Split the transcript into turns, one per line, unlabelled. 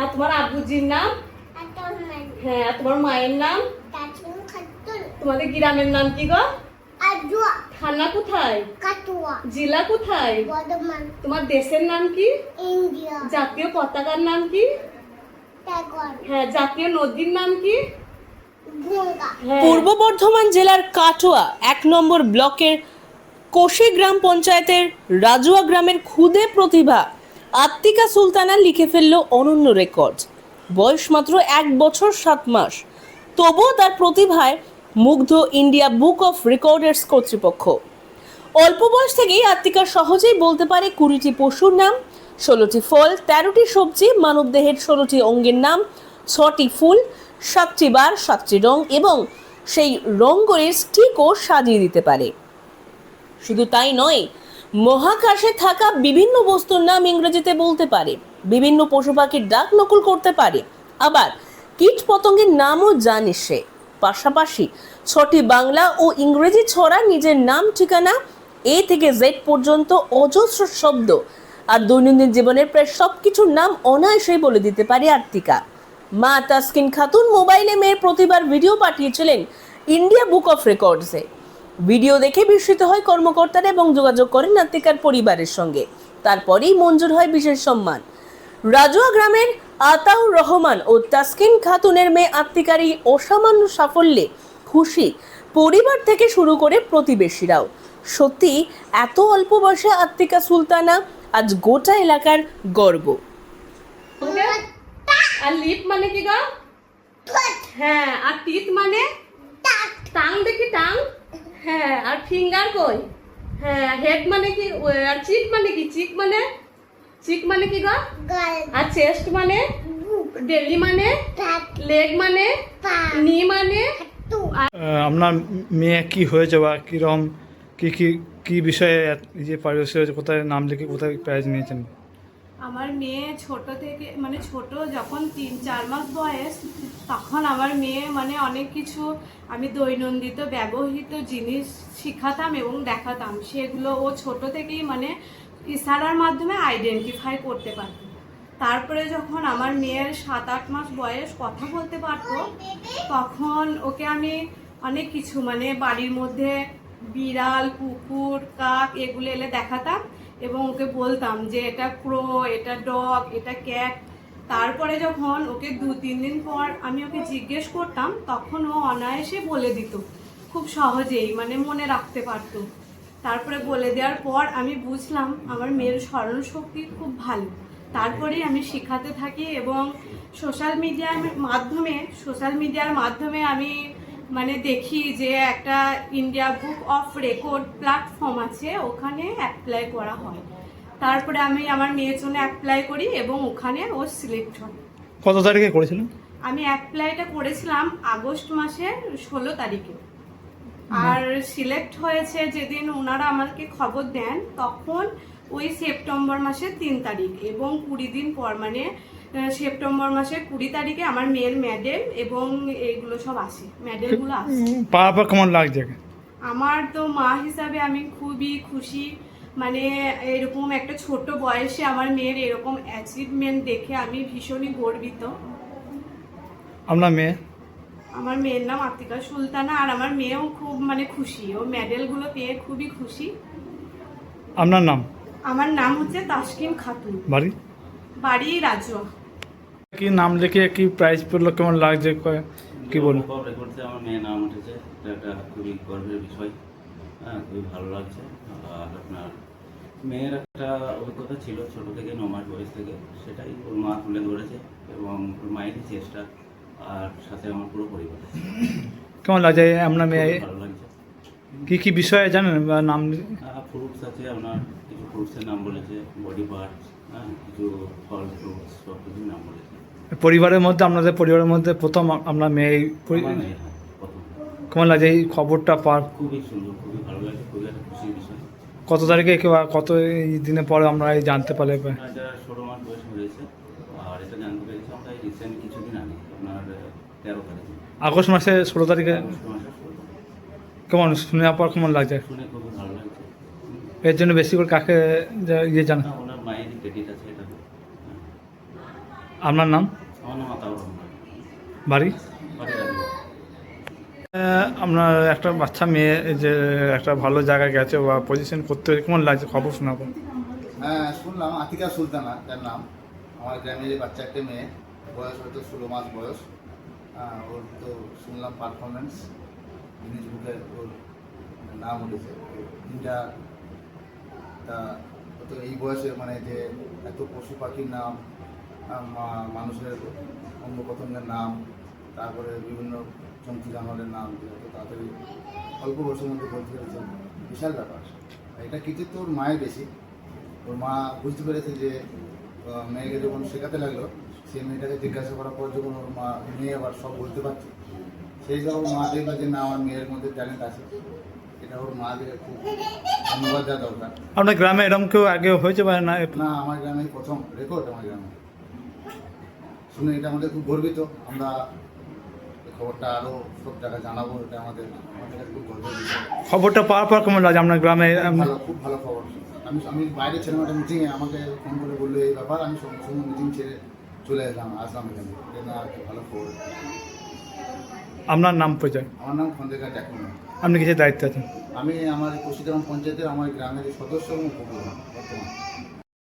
আর তোমার আব্বুজির নাম? হ্যাঁ আর তোমার মায়ের নাম? তোমাদের গ্রামের নাম কি গো? থানা কোথায়? জেলা কোথায়? তোমার দেশের নাম কি? জাতীয় পতাকার নাম কি? হ্যাঁ জাতীয় নদীর নাম কি? হ্যাঁ।
পূর্ব বর্ধমান জেলার কাটোয়া, এক নম্বর ব্লকের কোশে গ্রাম পঞ্চায়েতের রাজুয়া গ্রামের খুদে প্রতিভা আত্মিকা সুলতানা লিখে ফেলল অনন্য রেকর্ড। বয়স মাত্র এক বছর সাত মাস। তবুও তার প্রতিভায় মুগ্ধ ইন্ডিয়া বুক অফ রেকর্ডার্স কর্তৃপক্ষ। অল্প বয়স থেকেই আত্মিকা সহজেই বলতে পারে কুড়িটি পশুর নাম, ষোলোটি ফল, তেরোটি সবজি, মানবদেহের ষোলোটি অঙ্গের নাম, ছটি ফুল, সাতটি বার, সাতটি রং এবং সেই রঙ্গের স্টিকও সাজিয়ে দিতে পারে। শুধু তাই নয় মহাকাশে থাকা বিভিন্ন বস্তুর নাম ইংরেজিতে বলতে পারে। বিভিন্ন পশু পাখির ডাক নকল করতে পারে। আবার কীট পতঙ্গের নামও জানে সে। পাশাপাশি ছটি বাংলা ও ইংরেজি ছড়া নিজের নাম, ঠিকানা, এ থেকে জেড পর্যন্ত অজস্র শব্দ আর দৈনন্দিন জীবনের প্রায় সব কিছুর নাম অনায়াসেই বলে দিতে পারে আর্তিকা। মা তাসকিন খাতুন মোবাইলে মেয়ের প্রতিবার ভিডিও পাঠিয়েছিলেন ইন্ডিয়া বুক অফ রেকর্ডসে। ভিডিও দেখে বিস্মিত হয় কর্মকর্তারা এবং যোগাযোগ করেন নাতিকার পরিবারের সঙ্গে। তারপরেই মঞ্জুর হয় বিশেষ সম্মান। রাজুয়া গ্রামের আতাউর রহমান ও তাসকিন খাতুনের মেয়ে আত্মিকার এই অসামান্য সাফল্যে খুশি পরিবার থেকে শুরু করে প্রতিবেশীরাও। সত্যি এত অল্প বয়সে আত্মিকা সুলতানা আজ গোটা এলাকার গর্ব।
আর লিপ মানে কি গো? হ্যাঁ আর টিথ মানে? টাং দেখি টাং। হ্যাঁ আর ফিঙ্গার কই? হ্যাঁ হেড মানে কি আর চিক মানে কি? চিক মানে? চিক মানে কি গো? আর চেস্ট মানে? ডেলি মানে? লেগ মানে? নি মানে?
আপনার মেয়ে কি হয়েছে বা কীরকম কি কি কি বিষয়ে যে পারিদর্শিক কোথায় নাম লিখে কোথায় প্রাইজ নিয়েছেন?
আমার মেয়ে ছোট থেকে মানে ছোট যখন তিন, চার মাস বয়স, তখন আমার মেয়ে মানে অনেক কিছু আমি দৈনন্দিন ব্যবহৃত জিনিস শিখাতাম এবং দেখাতাম। সেগুলো ও ছোট থেকেই মানে ইশারার মাধ্যমে আইডেন্টিফাই করতে পারত। তারপরে যখন আমার মেয়ের সাত, আট মাস বয়স কথা বলতে পারতো, তখন ওকে আমি অনেক কিছু মানে বাড়ির মধ্যে বিড়াল, কুকুর, কাক এগুলো এলে দেখাতাম। এবং ওকে বলতাম যে এটা ক্রো, এটা ডগ, এটা ক্যাট। তারপরে যখন ওকে দু, তিন দিন পর আমি ওকে জিজ্ঞেস করতাম, তখন ও অনায়াসে বলে দিত। খুব সহজেই মানে মনে রাখতে পারতো। তারপরে বলে দেওয়ার পর আমি বুঝলাম আমার মেয়ের স্মরণ শক্তি খুব ভালো। তারপরেই আমি শেখাতে থাকি এবং সোশ্যাল মিডিয়ার মাধ্যমে, সোশ্যাল মিডিয়ার মাধ্যমে আমি মানে দেখি যে একটা India book of record platform আছে ওখানে অ্যাপ্লাই করা হয়। তারপরে আমি আমার মেয়ের জন্য অ্যাপ্লাই করি এবং ওখানে ও সিলেক্ট হয়।
কত তারিখে করেছিলেন?
আমি অ্যাপ্লাইটা করেছিলাম আগস্ট মাসের ষোলো তারিখে। আর সিলেক্ট হয়েছে যেদিন ওনারা আমাকে খবর দেন তখন ওই সেপ্টেম্বর মাসের তিন তারিখ এবং কুড়ি দিন পর মানে সেপ্টেম্বর মাসের কুড়ি তারিখে আমার মেয়ের মেডেল এবং এইগুলো সব আসে। মেডেলগুলো আসে
কেমন লাগছে?
আমার তো মা হিসাবে আমি খুবই খুশি। মানে এরকম একটা ছোট বয়সে আমার মেয়ের এরকম অ্যাচিভমেন্ট দেখে আমি ভীষণই গর্বিত।
আপনার মেয়ে?
আমার মেয়ের নাম আতিকা সুলতানা আর আমার মেয়েও খুব মানে খুশি। ও মেডেলগুলো পেয়ে খুবই খুশি।
আপনার নাম?
আমার নাম হচ্ছে তাসকিন খাতুন।
বাড়ি?
বাড়ি রাজুয়া
কি নাম লিখে কি প্রাইজ পেল কেমন লাগছে? ক- কি বলুন
অফ আমার মেয়ের নাম উঠেছে। এটা একটা খুবই গর্বের বিষয়। হ্যাঁ খুবই ভালো লাগছে। আর আপনার মেয়ের একটা অভিজ্ঞতা ছিল ছোট থেকে ন মাস বয়স থেকে। সেটাই ওর মা তুলে ধরেছে এবং ওর মায়েরই চেষ্টা আর সাথে আমার পুরো পরিবার।
কেমন লাগছে আপনার মেয়ে?
ভালো লাগছে।
কি কি বিষয়ে জানেন বা নাম?
ফ্রুটস আছে আপনার ফ্রুটসের নাম বলেছে বডি পার্টস হ্যাঁ কিছু ফল ফ্রুটস সব কিছুর নাম বলেছে।
পরিবারের মধ্যে আপনাদের পরিবারের মধ্যে প্রথম আপনার মেয়ে
হ্যাঁ,
কেমন লাগছে এই খবরটা পার
খুবই সুন্দর খুবই ভালো লাগছে খুবই একটা খুশির বিষয়।
কত তারিখে কিংবা কত এই দিনে পরে আমরা এই জানতে পারলে
ষোলো মাস বয়স হয়েছে আর এটা জানতে পেরেছি আমরা এই রিসেন্ট কিছুদিন আগে আপনার তেরো তারিখে।
আগস্ট মাসে ষোলো তারিখে। কেমন শুনে পর কেমন লাগছে?
শুনে খুবই ভালো লাগছে
এর জন্য বেশি করে কাকে যা- ইয়ে জানা? আপনার নাম? বাড়ি?
বাড়ি
আপনার একটা বাচ্চা মেয়ে যে একটা ভালো জায়গায় গেছে বা পজিশন করতে কেমন লাগছে? খবর শোনাবো
হ্যাঁ শুনলাম আতিকা সুলতানা তার নাম। আমার গ্রামের বাচ্চা একটা মেয়ে বয়স হয়তো ষোলো মাস বয়স। ওর তো শুনলাম পারফরমেন্স বুকে ওর নাম উঠেছে। তিনটা তা এই বয়সে মানে যে এত পশু পাখির নাম মানুষের অঙ্গ প্রত্যঙ্গের নাম, তারপরে বিভিন্ন জন্তু জানোয়ারের নাম তাড়াতাড়ি অল্প বয়সের মধ্যে বলতে পেরেছে, বিশাল ব্যাপার। এটা কৃতিত্ব ওর মায়ের বেশি। ওর মা বুঝতে পেরেছে যে মেয়েকে যখন শেখাতে লাগল সেই মেয়েটাকে জিজ্ঞাসা করার পর যখন ওর মা মেয়ে আবার সব বলতে পারছে, সেই যখন মা দেখল যে না, আমার মেয়ের মধ্যে ট্যালেন্ট আছে। এটা ওর মাকে খুব ধন্যবাদ দেওয়া দরকার।
আপনার গ্রামে এরকম কেউ আগে হয়েছে বা না?
না আমার গ্রামে প্রথম রেকর্ড আমার গ্রামে। শুনে এটা আমাদের খুব গর্বিত। আমরা খবরটা আরও সব জায়গায় জানাব এটা আমাদের আমাদের কাছে খুব গর্বের বিষয়
খবরটা পাওয়ার পর কেমন লাগে আপনার গ্রামে?
খুব ভালো খুব ভালো খবর। আমি আমি বাইরে ছিলাম একটা মিটিংয়ে আমাকে ফোন করে বলল এই ব্যাপার আমি সঙ্গে সঙ্গে মিটিং ছেড়ে চলে এলাম আসলাম এখানে। ভালো খবর।
আপনার নাম পরিচয়?
আমার নাম খন্দেকার দেখুন
আপনি কিসের দায়িত্ব আছেন?
আমি আমার কুশিগ্রাম পঞ্চায়েতের আমার গ্রামের সদস্য এবং বর্তমান।